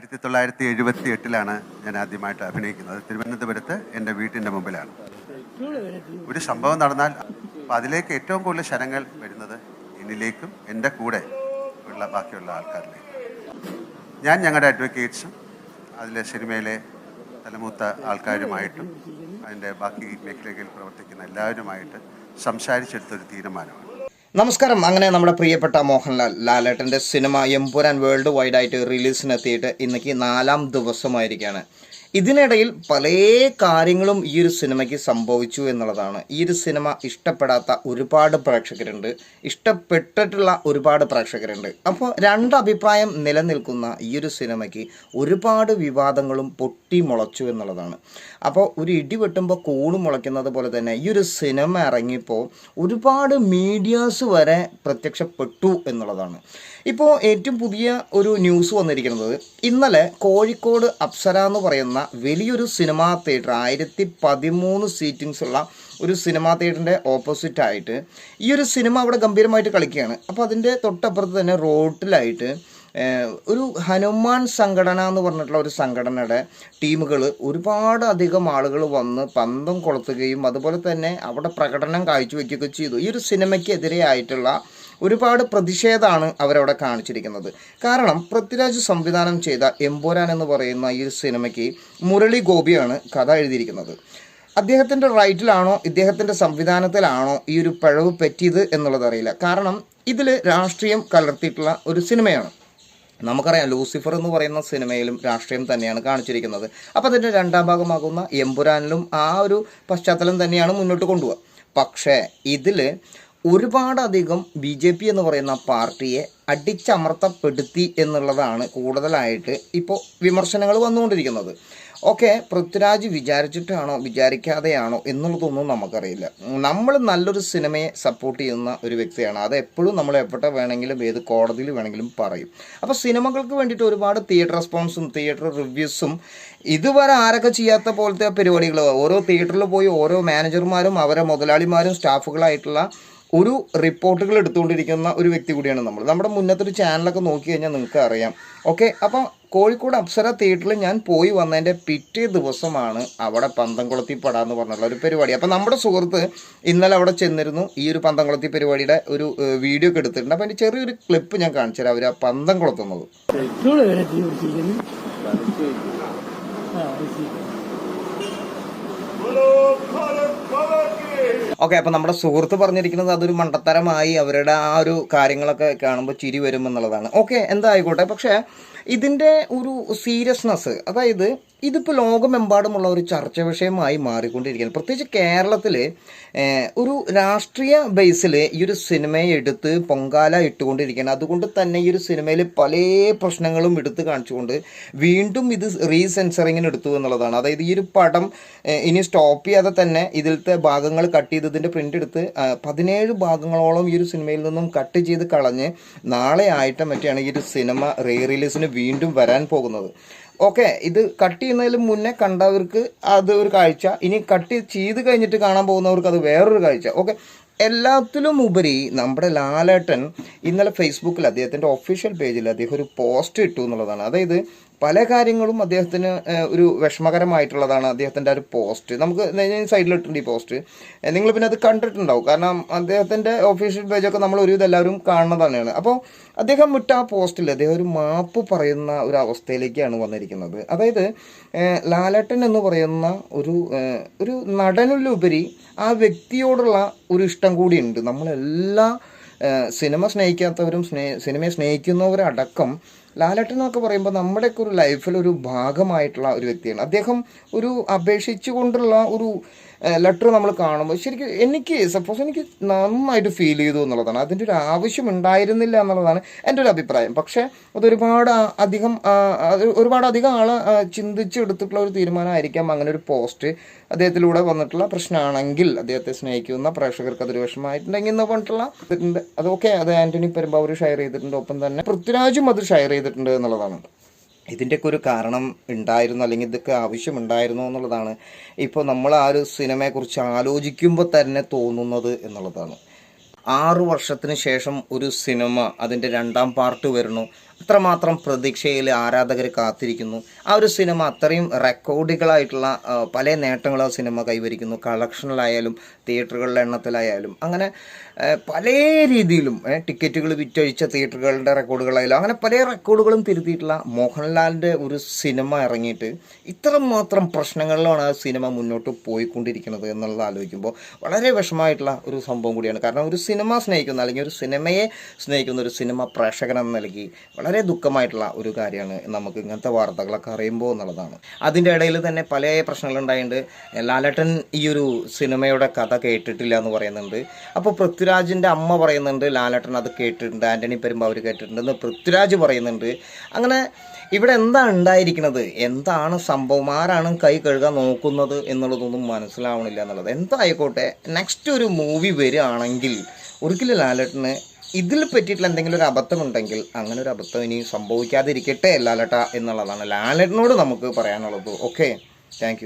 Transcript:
ആയിരത്തി തൊള്ളായിരത്തി എഴുപത്തി എട്ടിലാണ് ഞാൻ ആദ്യമായിട്ട് അഭിനയിക്കുന്നത്. തിരുവനന്തപുരത്ത് എന്റെ വീട്ടിന്റെ മുമ്പിലാണ്. ഒരു സംഭവം നടന്നാൽ അപ്പം അതിലേക്ക് ഏറ്റവും കൂടുതൽ ശരങ്ങൾ വരുന്നത് എന്നിലേക്കും എന്റെ കൂടെ ഉള്ള ബാക്കിയുള്ള ആൾക്കാരിലേക്കും. ഞാൻ ഞങ്ങളുടെ അഡ്വക്കേറ്റ്സും അതിലെ സിനിമയിലെ തലമൂത്ത ആൾക്കാരുമായിട്ടും അതിന്റെ ബാക്കി മേഖലകളിൽ പ്രവർത്തിക്കുന്ന എല്ലാവരുമായിട്ട് സംസാരിച്ചെടുത്തൊരു തീരുമാനമാണ്. നമസ്കാരം. അങ്ങനെ നമ്മുടെ പ്രിയപ്പെട്ട മോഹൻലാൽ ലാലേട്ടന്റെ സിനിമ എംപുരാൻ വേൾഡ് വൈഡ് ആയിട്ട് റിലീസിനെത്തിയിട്ട് ഇന്നേക്ക് നാലാം ദിവസമായിരിക്കുകയാണ് ഇതിനിടയിൽ പല കാര്യങ്ങളും ഈ ഒരു സിനിമയ്ക്ക് സംഭവിച്ചു എന്നുള്ളതാണ്. ഈ ഒരു സിനിമ ഇഷ്ടപ്പെടാത്ത ഒരുപാട് പ്രേക്ഷകരുണ്ട്. ഇഷ്ടപ്പെട്ടിട്ടുള്ള ഒരുപാട് പ്രേക്ഷകരുണ്ട്. അപ്പോൾ രണ്ട് അഭിപ്രായം നിലനിൽക്കുന്ന ഈ ഒരു സിനിമയ്ക്ക് ഒരുപാട് വിവാദങ്ങളും പൊട്ടി മുളച്ചു എന്നുള്ളതാണ്. അപ്പോൾ ഒരു ഇടി വെട്ടുമ്പോൾ കൂണ് മുളയ്ക്കുന്നത് പോലെ തന്നെ ഈ ഒരു സിനിമ ഇറങ്ങിയപ്പോൾ ഒരുപാട് മീഡിയാസ് വരെ പ്രത്യക്ഷപ്പെട്ടു എന്നുള്ളതാണ്. ഇപ്പോൾ ഏറ്റവും പുതിയ ഒരു ന്യൂസ് വന്നിരിക്കുന്നത് ഇന്നലെ കോഴിക്കോട് അപ്സര എന്ന് പറയുന്ന വലിയൊരു സിനിമാ തിയേറ്റർ ആയിരത്തി പതിമൂന്ന് സീറ്റിങ്സ് ഉള്ള ഒരു സിനിമാ തിയേറ്ററിന്റെ ഓപ്പോസിറ്റ് ആയിട്ട് ഈ ഒരു സിനിമ അവിടെ ഗംഭീരമായിട്ട് കളിക്കുകയാണ്. അപ്പോൾ അതിന്റെ തൊട്ടപ്പുറത്ത് തന്നെ റോട്ടിലായിട്ട് ഒരു ഹനുമാൻ സംഘടന എന്ന് പറഞ്ഞിട്ടുള്ള ഒരു സംഘടനയുടെ ടീമുകൾ ഒരുപാട് അധികം ആളുകൾ വന്ന് പന്തം കൊളുത്തുകയും അതുപോലെ തന്നെ അവിടെ പ്രകടനം കാഴ്ചവെക്കുകയൊക്കെ ചെയ്തു. ഈ ഒരു സിനിമയ്ക്കെതിരെയായിട്ടുള്ള ഒരുപാട് പ്രതിഷേധമാണ് അവരവിടെ കാണിച്ചിരിക്കുന്നത്. കാരണം പൃഥ്വിരാജ് സംവിധാനം ചെയ്ത എമ്പുരാൻ എന്ന് പറയുന്ന ഈ സിനിമയ്ക്ക് മുരളി ഗോപിയാണ് കഥ എഴുതിയിരിക്കുന്നത്. അദ്ദേഹത്തിന്റെ റൈറ്റിലാണോ ഇദ്ദേഹത്തിന്റെ സംവിധാനത്തിലാണോ ഈ ഒരു പിഴവ് പറ്റിയത് എന്നുള്ളതറിയില്ല കാരണം ഇതിൽ രാഷ്ട്രീയം കലർത്തിയിട്ടുള്ള ഒരു സിനിമയാണ്. നമുക്കറിയാം ലൂസിഫർ എന്ന് പറയുന്ന സിനിമയിലും രാഷ്ട്രീയം തന്നെയാണ് കാണിച്ചിരിക്കുന്നത്. അപ്പോൾ അതിന്റെ രണ്ടാം ഭാഗമാകുന്ന എമ്പുരാനിലും ആ ഒരു പശ്ചാത്തലം തന്നെയാണ് മുന്നോട്ട് കൊണ്ടുപോകുക പക്ഷേ ഇതിൽ ഒരുപാടധികം ബി ജെ പി എന്ന് പറയുന്ന പാർട്ടിയെ അടിച്ചമർത്തപ്പെടുത്തി എന്നുള്ളതാണ് കൂടുതലായിട്ട് ഇപ്പോൾ വിമർശനങ്ങൾ വന്നുകൊണ്ടിരിക്കുന്നത്. ഓക്കെ പൃഥ്വിരാജ് വിചാരിച്ചിട്ടാണോ വിചാരിക്കാതെയാണോ എന്നുള്ളതൊന്നും നമുക്കറിയില്ല. നമ്മൾ നല്ലൊരു സിനിമയെ സപ്പോർട്ട് ചെയ്യുന്ന ഒരു വ്യക്തിയാണ്. അത് എപ്പോഴും നമ്മൾ എവിടെ വേണമെങ്കിലും ഏത് കോടതിയിൽ വേണമെങ്കിലും പറയും. അപ്പോൾ സിനിമകൾക്ക് വേണ്ടിയിട്ട് ഒരുപാട് തിയേറ്റർ റെസ്പോൺസും തിയേറ്റർ റിവ്യൂസും ഇതുവരെ ആരൊക്കെ ചെയ്യാത്ത പോലത്തെ പരിപാടികൾ ഓരോ തിയേറ്ററിൽ പോയി ഓരോ മാനേജർമാരും അവരെ മുതലാളിമാരും സ്റ്റാഫുകളായിട്ടുള്ള ഒരു റിപ്പോർട്ടുകൾ എടുത്തുകൊണ്ടിരിക്കുന്ന ഒരു വ്യക്തി കൂടിയാണ് നമ്മൾ. നമ്മുടെ മുന്നത്തെ ഒരു ചാനലൊക്കെ നോക്കി കഴിഞ്ഞാൽ നിങ്ങൾക്ക് അറിയാം ഓക്കെ അപ്പം കോഴിക്കോട് അപ്സര തിയേറ്ററിൽ ഞാൻ പോയി വന്നതിന്റെ പിറ്റേ ദിവസമാണ് അവിടെ പന്തംകുളത്തി പടാന്ന് പറഞ്ഞുള്ള ഒരു പരിപാടി. അപ്പം നമ്മുടെ സുഹൃത്ത് ഇന്നലെ അവിടെ ചെന്നിരുന്നു. ഈ ഒരു പന്തംകുളത്തി പരിപാടിയുടെ ഒരു വീഡിയോ ഒക്കെ എടുത്തിട്ടുണ്ട്. അപ്പം അതിന്റെ ചെറിയൊരു ക്ലിപ്പ് ഞാൻ കാണിച്ചു തരാം. അവർ ആ പന്തം കൊളുത്തുന്നത് ഓക്കെ അപ്പം നമ്മുടെ സുഹൃത്ത് പറഞ്ഞിരിക്കുന്നത് അതൊരു മണ്ടത്തരമായി അവരുടെ ആ ഒരു കാര്യങ്ങളൊക്കെ കാണുമ്പോൾ ചിരി വരും എന്നുള്ളതാണ് ഓക്കെ എന്തായിക്കോട്ടെ പക്ഷേ ഇതിന്റെ ഒരു സീരിയസ്നെസ് അതായത് ഇതിപ്പോൾ ലോകമെമ്പാടുമുള്ള ഒരു ചർച്ച വിഷയമായി മാറിക്കൊണ്ടിരിക്കുകയാണ്. പ്രത്യേകിച്ച് കേരളത്തിൽ ഒരു രാഷ്ട്രീയ ബേസിൽ ഈ ഒരു സിനിമയെ എടുത്ത് പൊങ്കാല ഇട്ടുകൊണ്ടിരിക്കുകയാണ്. അതുകൊണ്ട് തന്നെ ഈ ഒരു സിനിമയിൽ പല പ്രശ്നങ്ങളും എടുത്ത് കാണിച്ചുകൊണ്ട് വീണ്ടും ഇത് റീസെൻസറിങ്ങിന് എടുത്തു എന്നുള്ളതാണ്. അതായത് ഈ ഒരു പടം ഇനി സ്റ്റോപ്പ് ചെയ്യാതെ തന്നെ ഇതിലത്തെ ഭാഗങ്ങൾ കട്ട് ചെയ്ത് ഇതിന്റെ പ്രിന്റ് എടുത്ത് പതിനേഴ് ഭാഗങ്ങളോളം ഈ ഒരു സിനിമയിൽ നിന്നും കട്ട് ചെയ്ത് കളഞ്ഞ് നാളെ ആയിട്ട് മറ്റാണ് ഈ ഒരു സിനിമ റീ റിലീസിന് വീണ്ടും വരാൻ പോകുന്നത്. ഓക്കെ ഇത് കട്ട് ചെയ്യുന്നതിന് മുന്നേ കണ്ടവർക്ക് അത് ഒരു കാഴ്ച. ഇനി കട്ട് ചെയ്ത് കഴിഞ്ഞിട്ട് കാണാൻ പോകുന്നവർക്ക് അത് വേറൊരു കാഴ്ച. ഓക്കെ എല്ലാത്തിലും ഉപരി നമ്മുടെ ലാലേട്ടൻ ഇന്നലെ ഫേസ്ബുക്കിൽ അദ്ദേഹത്തിന്റെ ഒഫീഷ്യൽ പേജിൽ അദ്ദേഹം ഒരു പോസ്റ്റ് ഇട്ടു എന്നുള്ളതാണ്. അതായത് പല കാര്യങ്ങളും അദ്ദേഹത്തിന് ഒരു വിഷമകരമായിട്ടുള്ളതാണ് അദ്ദേഹത്തിന്റെ ഒരു പോസ്റ്റ്. നമുക്ക് സൈഡിലിട്ടുണ്ട് ഈ പോസ്റ്റ്. നിങ്ങൾ പിന്നെ അത് കണ്ടിട്ടുണ്ടാവും. കാരണം അദ്ദേഹത്തിന്റെ ഒഫീഷ്യൽ പേജൊക്കെ നമ്മൾ ഒരുവിധം എല്ലാവരും കാണുന്നതാണ് അപ്പോൾ അദ്ദേഹം വിട്ട ആ പോസ്റ്റിൽ അദ്ദേഹം ഒരു മാപ്പ് പറയുന്ന ഒരു അവസ്ഥയിലേക്കാണ് വന്നിരിക്കുന്നത്. അതായത് ലാലട്ടൻ എന്ന് പറയുന്ന ഒരു ഒരു നടനിലുപരി ആ വ്യക്തിയോടുള്ള ഒരു ഇഷ്ടം കൂടിയുണ്ട്. നമ്മളെല്ലാ സിനിമ സ്നേഹിക്കാത്തവരും സ്നേ സിനിമയെ സ്നേഹിക്കുന്നവരടക്കം ലാലേട്ടൻ എന്നൊക്കെ പറയുമ്പോൾ നമ്മുടെയൊക്കെ ഒരു ലൈഫിൽ ഒരു ഭാഗമായിട്ടുള്ള ഒരു വ്യക്തിയാണ്. അദ്ദേഹം ഒരു അപേക്ഷിച്ചുകൊണ്ടുള്ള ഒരു ലെറ്റർ നമ്മൾ കാണുമ്പോൾ ശരിക്കും എനിക്ക് സപ്പോസ് എനിക്ക് നന്നായിട്ട് ഫീൽ ചെയ്തു എന്നുള്ളതാണ്. അതിന്റെ ഒരു ആവശ്യം ഉണ്ടായിരുന്നില്ല എന്നുള്ളതാണ് എന്റെ ഒരു അഭിപ്രായം. പക്ഷേ അതൊരുപാട് അധികം ഒരുപാട് അധികം ആൾ ചിന്തിച്ചെടുത്തിട്ടുള്ള ഒരു തീരുമാനമായിരിക്കാം അങ്ങനെ ഒരു പോസ്റ്റ് അദ്ദേഹത്തിലൂടെ വന്നിട്ടുള്ള പ്രശ്നമാണെങ്കിൽ. അദ്ദേഹത്തെ സ്നേഹിക്കുന്ന പ്രേക്ഷകർക്ക് അതൊരു വിഷമമായിട്ടുണ്ടെങ്കിൽ എന്ന് പറഞ്ഞിട്ടുള്ള അത് അതൊക്കെ അത് ആന്റണി പെരുമ്പാവൂർ ഷെയർ ചെയ്തിട്ടുണ്ട്. ഒപ്പം തന്നെ പൃഥ്വിരാജും അത് ഷെയർ ചെയ്തിട്ടുണ്ട് എന്നുള്ളതാണ്. ഇതിന്റെയൊക്കെ ഒരു കാരണം ഉണ്ടായിരുന്നു അല്ലെങ്കിൽ ഇതൊക്കെ ആവശ്യമുണ്ടായിരുന്നു എന്നുള്ളതാണ്. ഇപ്പോൾ നമ്മൾ ആ ഒരു സിനിമയെക്കുറിച്ച് ആലോചിക്കുമ്പോൾ തന്നെ തോന്നുന്നത് എന്നുള്ളതാണ്. ആറു വർഷത്തിന് ശേഷം ഒരു സിനിമ അതിന്റെ രണ്ടാം പാർട്ട് വരുന്നു. ഇത്രമാത്രം പ്രതീക്ഷയിൽ ആരാധകർ കാത്തിരിക്കുന്നു? ആ ഒരു സിനിമ അത്രയും റെക്കോർഡുകളായിട്ടുള്ള പല നേട്ടങ്ങളും ആ സിനിമ കൈവരിക്കുന്നു. കളക്ഷനിലായാലും തിയേറ്ററുകളുടെ എണ്ണത്തിലായാലും. അങ്ങനെ പല രീതിയിലും ടിക്കറ്റുകൾ വിറ്റഴിച്ച തിയേറ്ററുകളുടെ റെക്കോർഡുകളായാലും അങ്ങനെ പല റെക്കോർഡുകളും തിരുത്തിയിട്ടുള്ള മോഹൻലാലിന്റെ ഒരു സിനിമ ഇറങ്ങിയിട്ട് ഇത്രമാത്രം പ്രശ്നങ്ങളിലാണ് ആ സിനിമ മുന്നോട്ട് പോയിക്കൊണ്ടിരിക്കുന്നത് എന്നുള്ളത് ആലോചിക്കുമ്പോൾ വളരെ വിഷമമായിട്ടുള്ള ഒരു സംഭവം കൂടിയാണ്. കാരണം ഒരു സിനിമ സ്നേഹിക്കുന്ന അല്ലെങ്കിൽ ഒരു സിനിമയെ സ്നേഹിക്കുന്ന ഒരു സിനിമ പ്രേക്ഷകൻ എന്ന നിലയ്ക്ക് വളരെ ദുഃഖമായിട്ടുള്ള ഒരു കാര്യമാണ് നമുക്ക് ഇങ്ങനത്തെ വാർത്തകളൊക്കെ അറിയുമ്പോൾ എന്നുള്ളതാണ്. അതിന്റെ ഇടയിൽ തന്നെ പല പ്രശ്നങ്ങളുണ്ടായിട്ടുണ്ട് ലാലട്ടൻ ഈ ഒരു സിനിമയുടെ കഥ കേട്ടിട്ടില്ല എന്ന് പറയുന്നുണ്ട്. അപ്പോൾ പൃഥ്വിരാജിന്റെ അമ്മ പറയുന്നുണ്ട് ലാലട്ടൻ അത് കേട്ടിട്ടുണ്ട് ആന്റണി പെരുമ്പാവൂർ കേട്ടിട്ടുണ്ടെന്ന് പൃഥ്വിരാജ് പറയുന്നുണ്ട്. അങ്ങനെ ഇവിടെ എന്താ ഉണ്ടായിരിക്കുന്നത് എന്താണ് സംഭവം? ആരാണ് കൈ കഴുകാൻ നോക്കുന്നത് എന്നുള്ളതൊന്നും മനസ്സിലാവണില്ല എന്നുള്ളത്. എന്തായിക്കോട്ടെ നെക്സ്റ്റ് ഒരു മൂവി വരികയാണെങ്കിൽ ഒരിക്കലും ലാലേട്ടന് ഇതിൽ പറ്റിയിട്ടുള്ള എന്തെങ്കിലും ഒരു അബദ്ധം ഉണ്ടെങ്കിൽ അങ്ങനെ ഒരു അബദ്ധം ഇനി സംഭവിക്കാതിരിക്കട്ടെ ലാലേട്ടാ എന്നുള്ളതാണ്. ലാലേട്ടനോട് നമുക്ക് പറയാനുള്ളത്. Okay thank